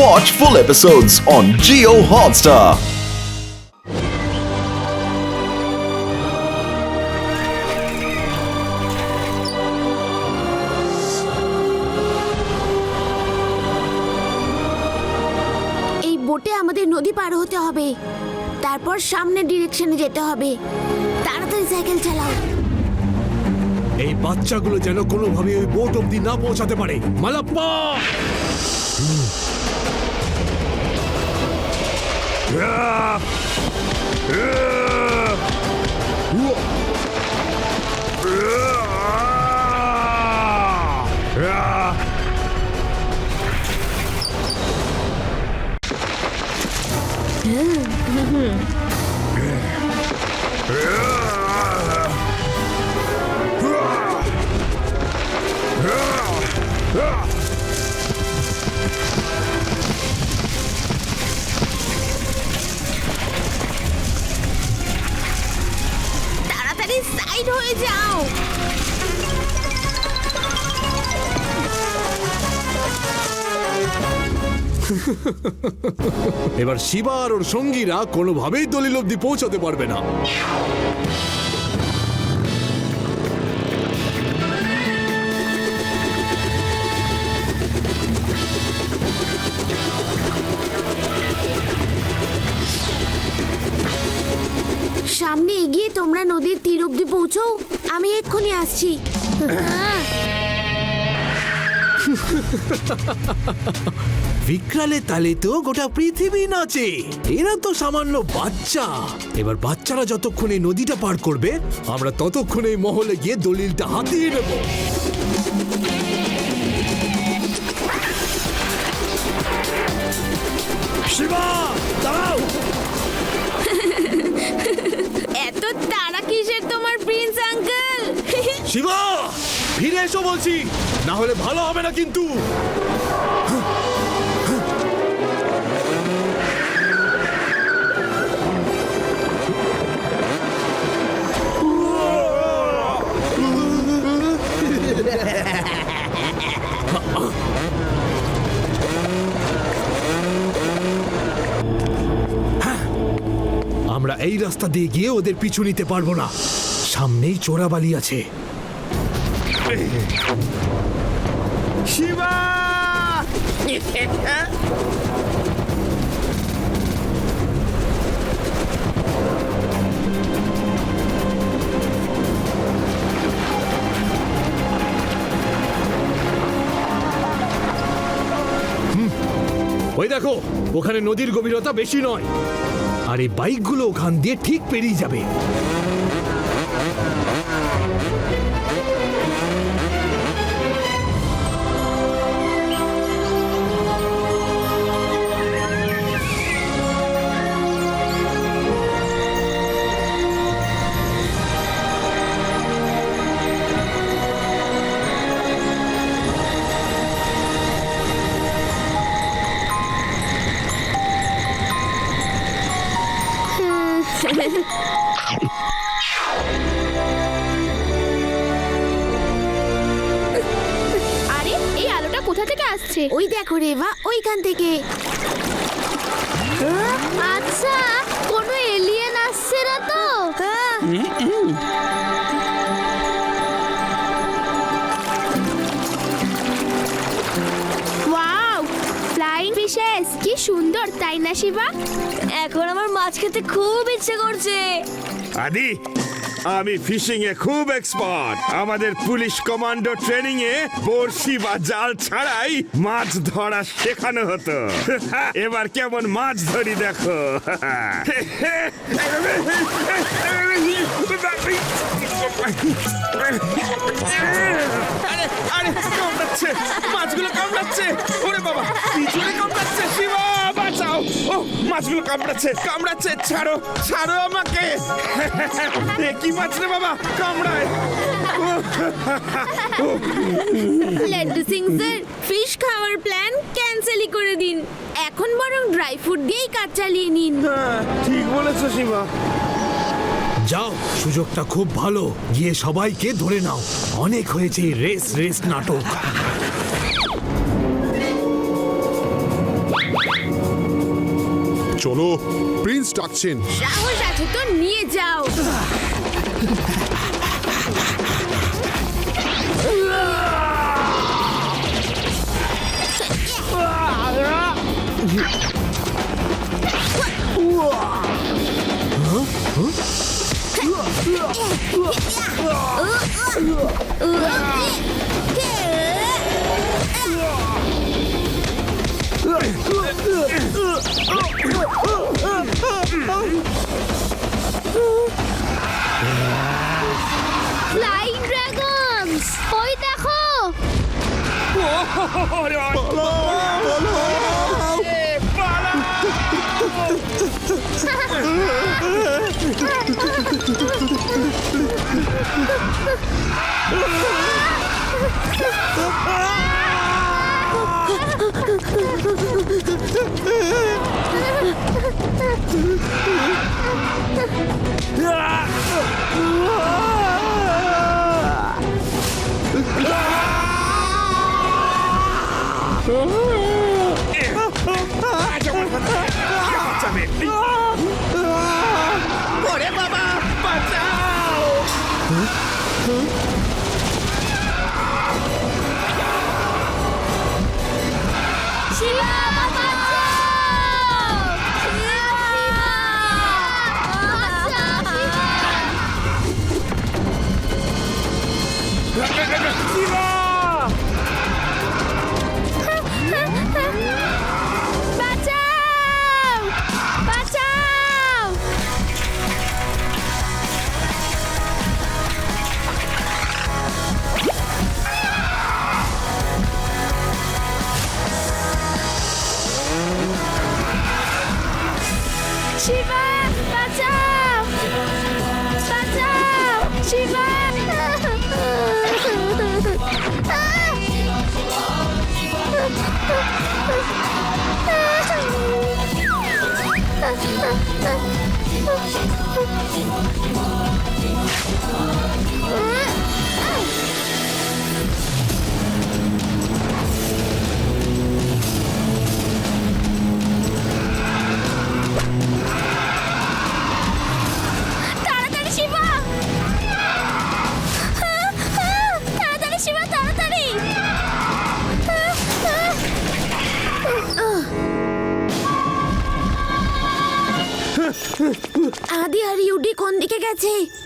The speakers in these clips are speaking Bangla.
Watch full episodes on Geo Hotstar. এই বোটে আমাদের নদী পার হতে হবে। তারপর সামনের ডিরেকশনে যেতে হবে। তাড়াতাড়ি সাইকেল চালাও। এই বাচ্চাগুলো যেন কোনোভাবে ওই বোট অব্দি না পৌঁছাতে পারে। মালাপ্পা! 으아! এবার শিবা আর ওর সঙ্গীরা কোনোভাবেই দলিল অব্দি পৌঁছাতে পারবে না। সামনে এগিয়ে তোমরা নদীর তীর অব্দি পৌঁছো আমি এক্ষুনি আসছি। বিক্রালে তালে তো গোটা পৃথিবী নাচে। এরা তো সামান্য বাচ্চা। এবার বাচ্চারা যতক্ষণ এই নদীটা পার করবে আমরা ততক্ষণ এই মহলে গিয়ে দলিলটা হাতিয়ে নেব। শিবা দাঁড়াও। এত তারা কিসের তোমার প্রিন্স আঙ্কেল? শিবা ফিরে এসো বলছি। না হলে ভালো হবে না কিন্তু। রাস্তা দিয়ে গিয়ে ওদের পিছু নিতে পারব না। সামনেই চোরাবালি আছে। শিবা! ওই দেখো ওখানে নদীর গভীরতা বেশি নয়। আর এই বাইকগুলো ওখান দিয়ে ঠিক পেরিয়ে যাবে। দেখো রেভা ওইখান থেকে আচ্ছা কোনো এলিয়েন আসছে না তো ওয়াও ফ্লাইং ফিশেস কি সুন্দর তাই না শিবা এখন আমার মাছ খেতে খুব ইচ্ছে করছে আদি আমি ফিশিং এ খুব এক্সপার্ট আমাদের পুলিশ কমান্ডো ট্রেনিং এ বড়শি বা জাল ছাড়াই মাছ ধরা শেখানো হতো এবার কেমন মাছ ধরি দেখো আরে আরে কামড়াচ্ছে। মাছগুলো কামড়াচ্ছে। ওরে বাবা পিছনে কামড়াচ্ছে। শিবা বাঁচাও। ও মাছগুলো কামড়াচ্ছে কামড়াচ্ছে। ছাড়ো ছাড়ো আমাকে। কি মাছ রে বাবা কামড়ায়। লাড্ডু সিং স্যার ফিশ খাওয়ার প্ল্যান ক্যান্সেলই করে দিন। এখন বরং ড্রাই ফ্রুট দিয়েই কাজ চালিয়ে নিন। হ্যাঁ, ঠিক বলেছ শিবা। যাও সুযোগটা খুব ভালো। গিয়ে সবাইকে ধরে নাও। অনেক হয়েছে রেস রেস নাটক। চলো প্রিন্স ডাকছেন। সাহস আছে তো নিয়ে যাও। ফ্লাইং ড্রাগনস ওই দেখো শিবা শিবা বাঁচাও বাঁচাও শিবা তাড়াতাড়ি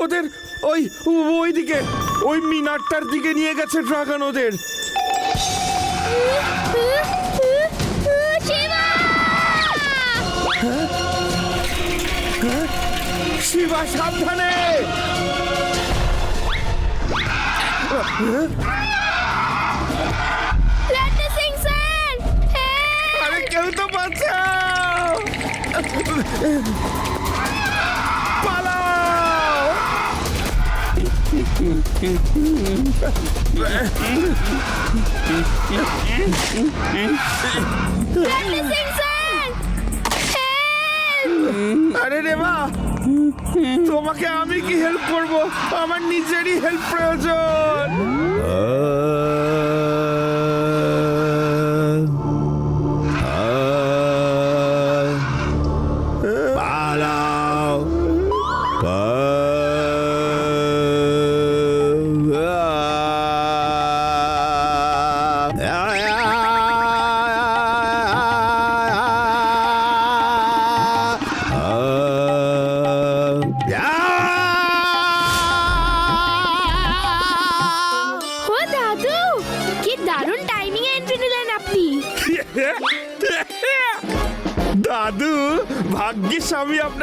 ওদের ওই ওই দিকে ওই মিনারটার দিকে নিয়ে গেছে ড্রাগন ওদের। শিবা! সাবধানে! আরে কেউ তো বাঁচাও! আরে রে মা তোমাকে আমি কি হেল্প করব? আমার নিজেরই হেল্প প্রয়োজন।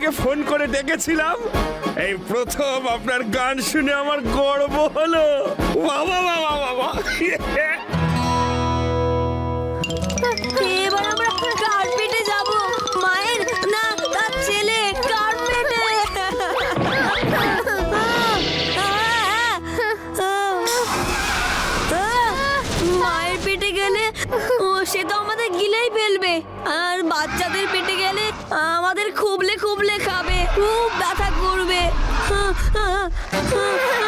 আপনাকে ফোন করে ডেকেছিলাম। এই প্রথম আপনার গান শুনে আমার গর্ব হলো। বাবা বাবা বাবা ও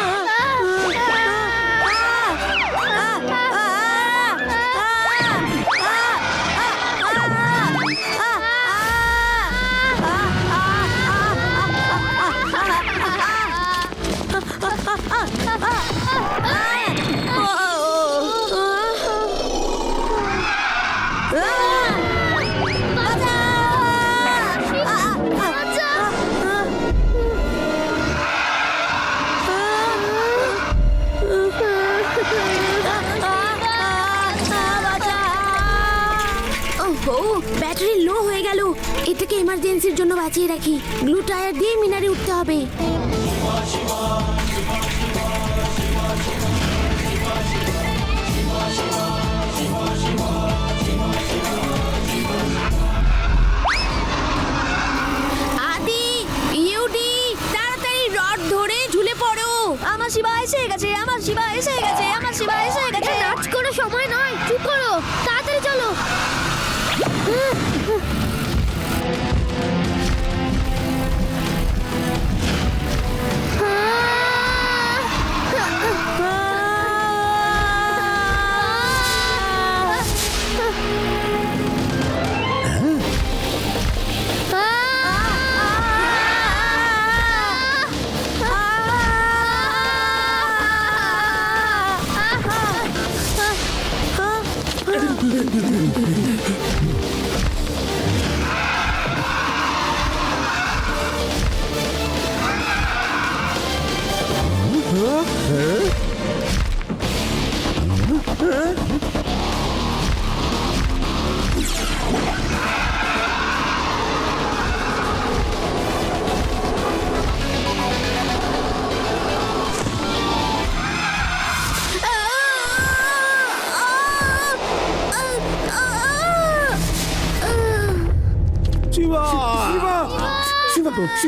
বাঁচিয়ে রাখি। ব্লু টায়ার দিয়ে মিনারে উঠতে হবে।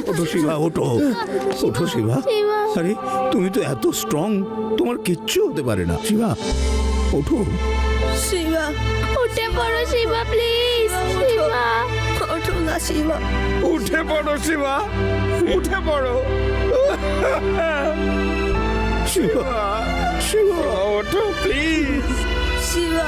ওঠো শিবা ওঠো। ওঠো শিবা। আরে তুমি তো এত স্ট্রং তোমার কিচ্ছু হতে পারে না। শিবা ওঠো। শিবা উঠে পড়ো শিবা প্লিজ শিবা ওঠো। না শিবা। উঠে পড়ো শিবা। উঠে পড়ো। শিবা শিবা। ওঠো প্লিজ শিবা।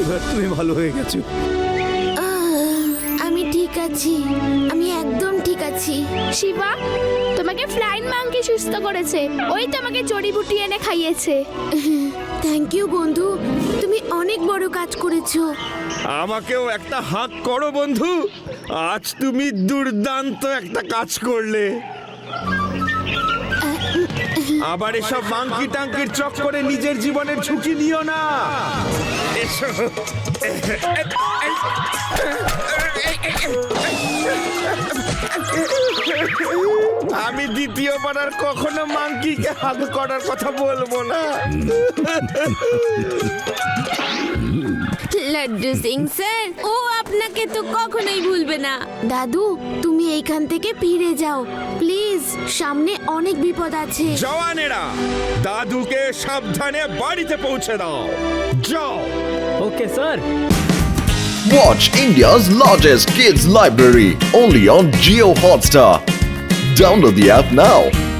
এবার তুমি ভালো হয়ে গেছো আহ, আমি ঠিক আছি আমি একদম ঠিক আছি শিবা তোমাকে ফ্লাইং মাঙ্কি সুস্থ করেছে ওই তোমাকে জড়িবুটি এনে খাইয়েছে থ্যাংক ইউ বন্ধু অনেক বড় কাজ করেছ। আমাকেও একটা হাক করো, বন্ধু। আজ তুমি দুর্দান্ত একটা কাজ করলে। আবার এসব মাংকি টাঙ্কির চক্করে নিজের জীবনের ঝুঁকি নিও না। আমি দ্বিতীয়বার আর কখনো মাংকিকে হাত করার কথা বলব না। লাড্ডু সিং স্যার। ও আপনাকে তো কখনোই ভুলবে না। দাদু তুমি এইখান থেকে ফিরে যাও। প্লিজ সামনে অনেক বিপদ আছে। জওয়ানেরা দাদুকে সাবধানে বাড়িতে পৌঁছে দাও। যাও। Watch India's largest kids library only on Geo Hotstar. Download the app now.